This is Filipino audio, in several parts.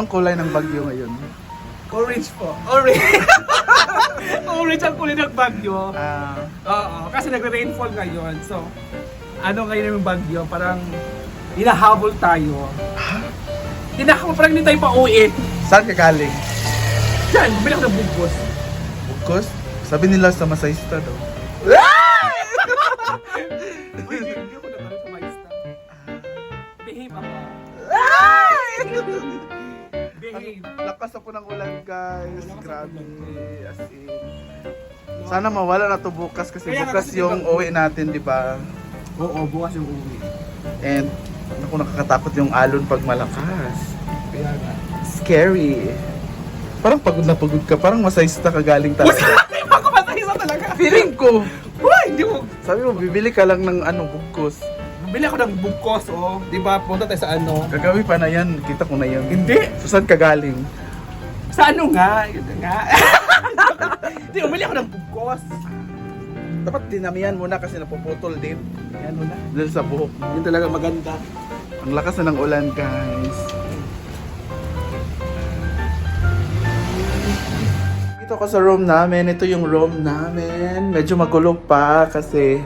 Anong kulay ng bagyo ngayon? Orange po. Orange. Orange ang kulay ng bagyo. Ah, Oo, kasi nagre-rainfall ngayon. So, ano ngayon yung bagyo? Parang hinahabol tayo. Hinahabol, parang hindi tayo pa-uwi. saan ka galing? Yan, bumili ako ng bugos. Bukos? Sabi nila sa Masayista daw. Uy, hindi hindi ako nagkaroon sa maista. Behave ako. Behave. Lakas na po ng ulan guys. Grabe. As in. Sana mawala na to bukas kasi bukas yung diba- uwi natin, di ba? Oo, bukas yung uwi. And naku nakakatakot yung alon pag malakas. Scary. Parang pagod na pagod ka, parang masayista ka galing talaga. Pa ako masahisa talaga. Feeling ko. Uy, hindi mo. Sabi mo, bibili ka lang ng ano, bugkos. Bili ako ng bugkos, oh. Di ba? Punta tayo sa ano. Gagawi pa na yan, kita ko na yan. Hindi. So saan ka galing? Sa ano nga? Yun na nga. Hindi, umili ako ng bugkos. Dapat dinamihan muna kasi napuputol din. Yan na. Dahil sa buhok. Yun talaga maganda. Ang lakas na ng ulan, guys. Dito ako sa room namin. Ito yung room namin. Medyo magulo pa kasi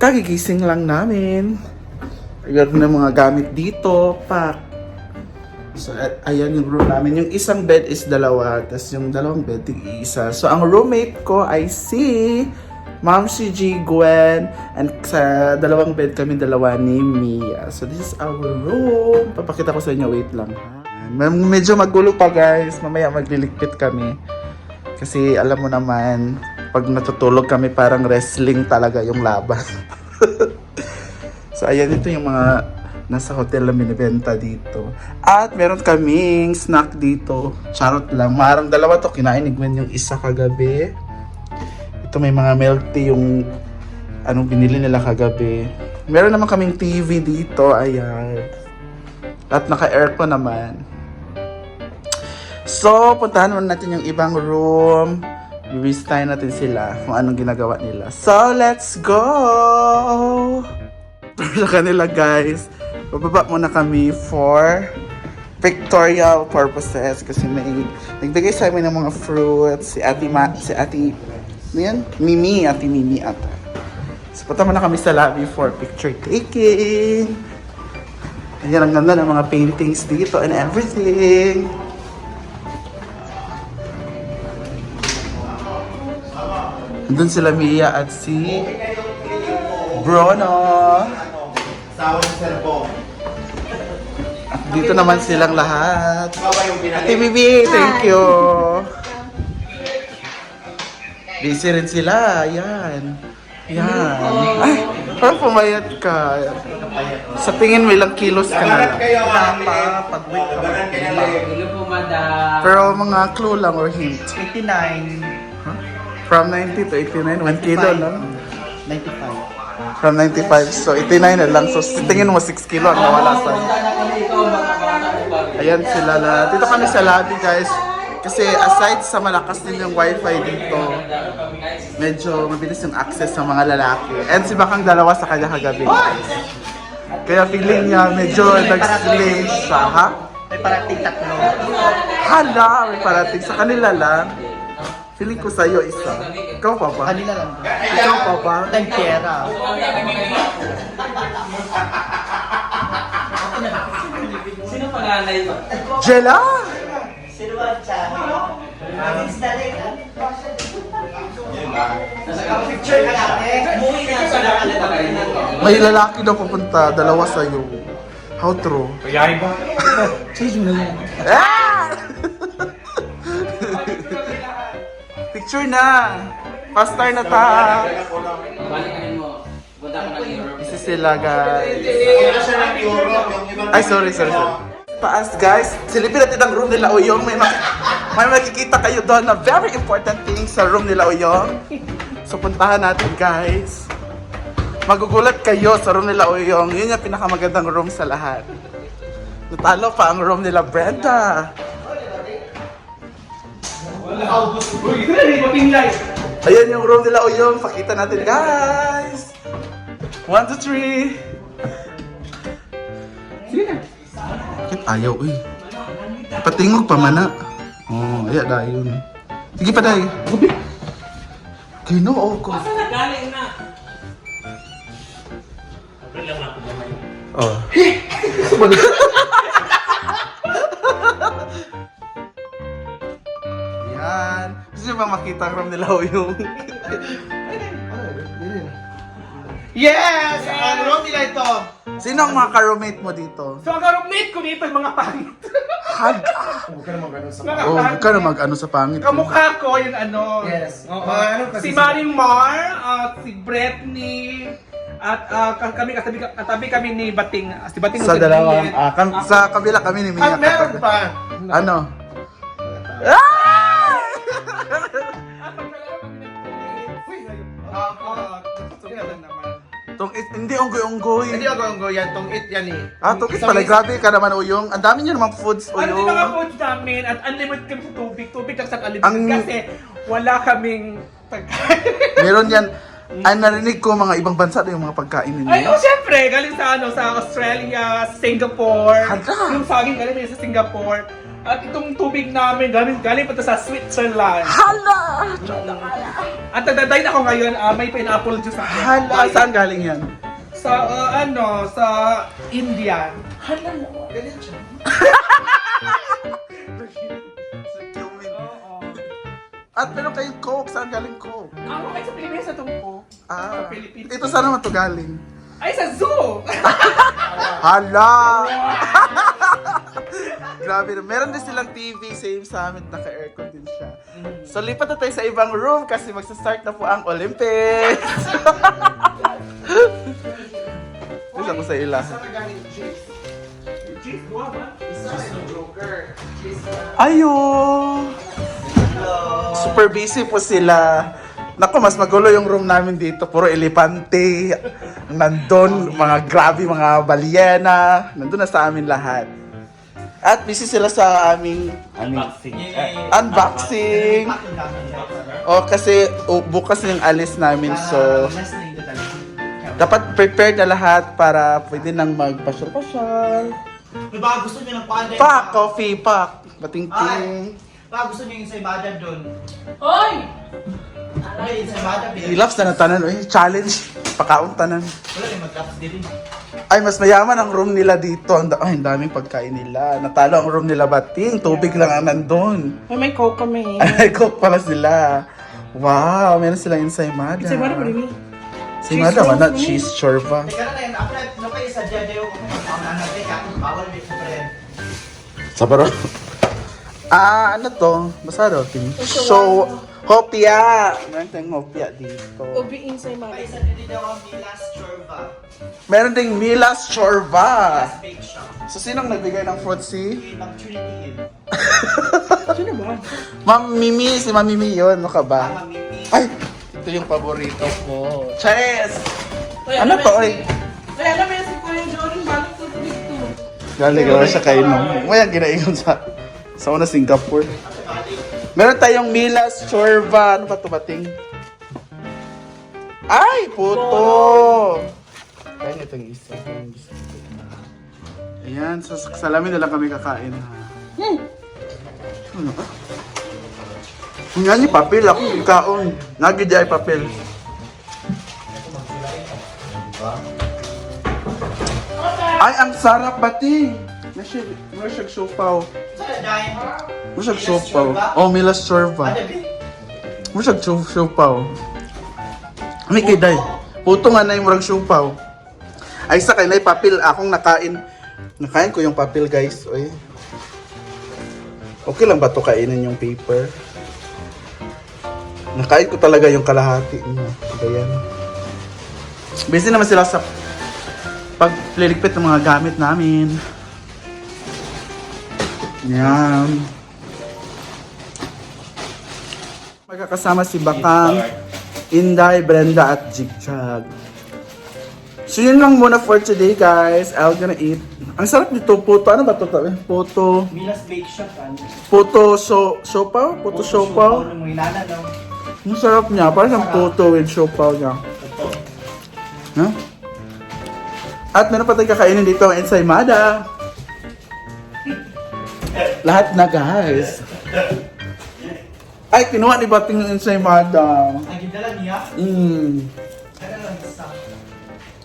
kagigising lang namin. Meron na mga gamit dito. Pak. So, a- ayan yung room namin. Yung isang bed is dalawa. Tapos yung dalawang bed, tig isa. So, ang roommate ko ay si Ma'am si G, Gwen, and sa dalawang bed kami dalawa ni Mia. So, this is our room. Papakita ko sa inyo. Wait lang. ha? Med- Medyo magulo pa, guys. Mamaya magliligpit kami. Kasi alam mo naman, pag natutulog kami, parang wrestling talaga yung laban. so, ayan, ito yung mga nasa hotel na binibenta dito. At meron kaming snack dito. Charot lang. Marang dalawa to. Kinain ni Gwen yung isa kagabi. Ito may mga milk tea yung anong binili nila kagabi. Meron naman kaming TV dito. Ayan. At naka-aircon naman. So, puntahan muna natin yung ibang room. Bibisitahin natin sila kung anong ginagawa nila. So, let's go! sa kanila guys. Bababa muna kami for pictorial purposes kasi may nagbigay sa amin ng mga fruits si Ate Ma, si Ate ano yan? Mimi, Ate Mimi ata. So punta muna kami sa lobby for picture taking. Ayan ang ganda ng mga paintings dito and everything. Andun sila Mia at si Bruno. At dito naman silang lahat. Ate Bibi, thank you. Busy rin sila. Yan. Yan. Ay, parang pumayat ka. Sa tingin mo ilang kilos ka na lang. Wala pa, pag-wait ka madam. Pero mga clue lang or hint. 89, From 90 to 89, 1 kilo lang. 95. From 95, so 89 na lang. So tingin mo 6 kilo ang nawala sa'yo. Ayan sila na. Dito kami sa lobby guys. Kasi aside sa malakas din yung wifi dito, medyo mabilis yung access sa mga lalaki. And si Bakang dalawa sa kanya kagabi. Kaya feeling niya medyo nag-slim siya, ha? May parating tatlo. Hala, may parating sa kanila lang. Feeling ko sa'yo isa. Ikaw pa ba? Kanila lang. Ikaw pa ba? Time pera. Sino panganay ba? Jella! Sino ba. Umuwi na sa May lalaki daw pupunta, dalawa sa'yo. How true? Kaya ba? Sige na yan. Ah! Picture na! Faster na ta! Isa sila guys. Ay, sorry, sorry, sorry. Paas guys, silipin natin ang room nila Uyong. May, mak- may makikita kayo doon na very important thing sa room nila Uyong. So puntahan natin guys. Magugulat kayo sa room nila Uyong. Yun yung pinakamagandang room sa lahat. Natalo pa ang room nila Brenda. Uy, ito na rin, maping light. Ayan yung room nila Uyong. Pakita natin guys. One, two, three. Sige na. Bakit ayaw, uy? Patingog pa mana. Oh, iya dayon. Sige pa day. Ginoo ko. Asa na galing na? Oh. Yan. Gusto niyo ba makita from nila yung... Yes! Ang room nila ito. Sino ang mga ka-roommate mo dito? So, ang roommate ko dito yung mga pangit. Hag! mga Oh, pangit. huwag ka na mag-ano sa pangit. Kamukha ko yung ano. Yes. Oo. Mga ano kasi si si- Maring Mar, at si Britney, at ah, ka- kami katabi, katabi kami ni Bating, ah, si Bating Sa si dalawang... Brian. Ah, kam- sa kabila kami ni Mia. At meron kapag- pa. Ano? Ah! Tong it, hindi unggoy-unggoy. Hindi ako ang yan. Tong it yan eh. Ah, tong it pala. Grabe ka naman, Uyong. Ang dami niyo naman foods, Ano yung mga Uyong. food namin at unlimited kami sa tubig. Tubig lang sa unlimited Ang- kasi wala kaming pagkain. Meron yan. Ay, narinig ko mga ibang bansa na yung mga pagkain ninyo. Ay, oh, syempre, galing sa ano, sa Australia, Singapore. Hala. Yung saging galing din sa Singapore. At itong tubig namin, galing, galing pa sa Switzerland. Hala! At nagdadayin ako ngayon, ah, may pineapple juice ako. Hala! Saan galing yan? Sa, ah, ano, sa India. Oo. At meron kayong Coke. Saan galing Coke? Ako ay sa Pilipinas na po. Ah, Sa Philippines. ito saan naman to galing? Ay, sa zoo! Hala! Grabe na. Meron din silang TV, same sa amin, naka-aircon din siya. So, lipat na tayo sa ibang room kasi magsa-start na po ang Olympics! Isa ko sa ila. Ba? Ayo! Super busy po sila. Naku, mas magulo yung room namin dito. Puro elepante. Nandun, mga grabe, mga balyena. Nandun na sa amin lahat. At busy sila sa aming unboxing. unboxing. O kasi oh, bukas yung alis namin so dapat prepared na lahat para pwede nang magpasyal-pasyal. Baka gusto niyo ng panda. Pak, coffee, pak. Bating-ting. Baka gusto niyo yung ensaymada doon. Hoy! Ay. Ilaps na natanan. Uy, challenge. Pakaon tanan. Wala yung mag-laps din. Ay, mas mayaman ang room nila dito. Ang, da- ay, ang daming pagkain nila. Natalo ang room nila bating. Tubig lang ang nandun. Ay, may coke kami. Ay, cook pala sila. Wow, meron silang ensaymada. Rin eh. Ensaymada, wala. Cheese chorba. Teka na yun. Ako na, no kayo sa dyan yung ang nanay. Teka, bawal din sa. Sabaro. Ah, ano to? Basta daw, tin. So, hopia. Meron tayong hopia dito. Ubi insay mama. May isa din daw ang Milas Chorba. Meron ding Milas Chorba. Milas Bake Shop. So, sinong nagbigay ng fruit si? Trinity. Sino ba? Ma'am Mimi, si Ma'am Mimi yun. Ano ka ba? Mama Mimi. Ay, ito yung paborito ko. Cheers! Ano to? Ay, alam mo yan si Kuya Johnny, balik ko dito. Galing ka siya kayo nung. May ang ginaingon sa sa una Singapore. Meron tayong Milas Chorba. Ano ba ito bating? Ay, puto! Kaya itong isa. Ayan, sa sa salamin na lang kami kakain ha. Ano ba? Yan yung papel, ako yung kaon. Nagi di ay papel. Ay, ang sarap bating! Nasya, nasya sopaw. Milas sopaw. Oh, Milas din? Nasya sopaw. May kiday. Puto nga na yung murag sopaw. Ay, sa kay papel. Akong nakain. Nakain ko yung papel, guys. Oy. Okay lang ba to kainin yung paper? Nakain ko talaga yung kalahati niya. Ayan. Busy naman sila sa pagliligpit ng mga gamit namin. Yan. Magkakasama si Bakang, Inday, Brenda at Jigjag. So yun lang muna for today guys. I'm gonna eat. Ang sarap nito, puto. Ano ba ito? Puto. Milas Bake Shop. Ano? Puto so, siopaw? Puto mo inana, no? Ang sarap niya. Parang siyang puto with siopaw niya. Huh? At meron pa tayong kakainin dito, ensaymada. Lahat na guys. Ay, kinuha ni Bating yung ensaymada. Nagidala niya? Mm. Ano?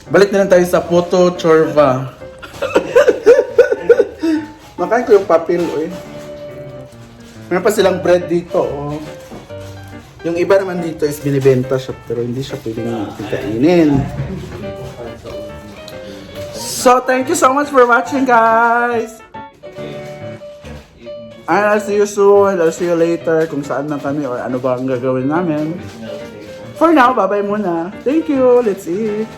Balik na lang tayo sa Puto Chorva. Makain ko yung papel, oy. Meron pa silang bread dito, oh. Yung iba naman dito is binibenta siya, pero hindi siya pwedeng pagkainin. So, thank you so much for watching, guys! And you soon. I'll see you later kung saan na kami or ano ba ang gagawin namin. For now, bye-bye muna. Thank you. Let's eat.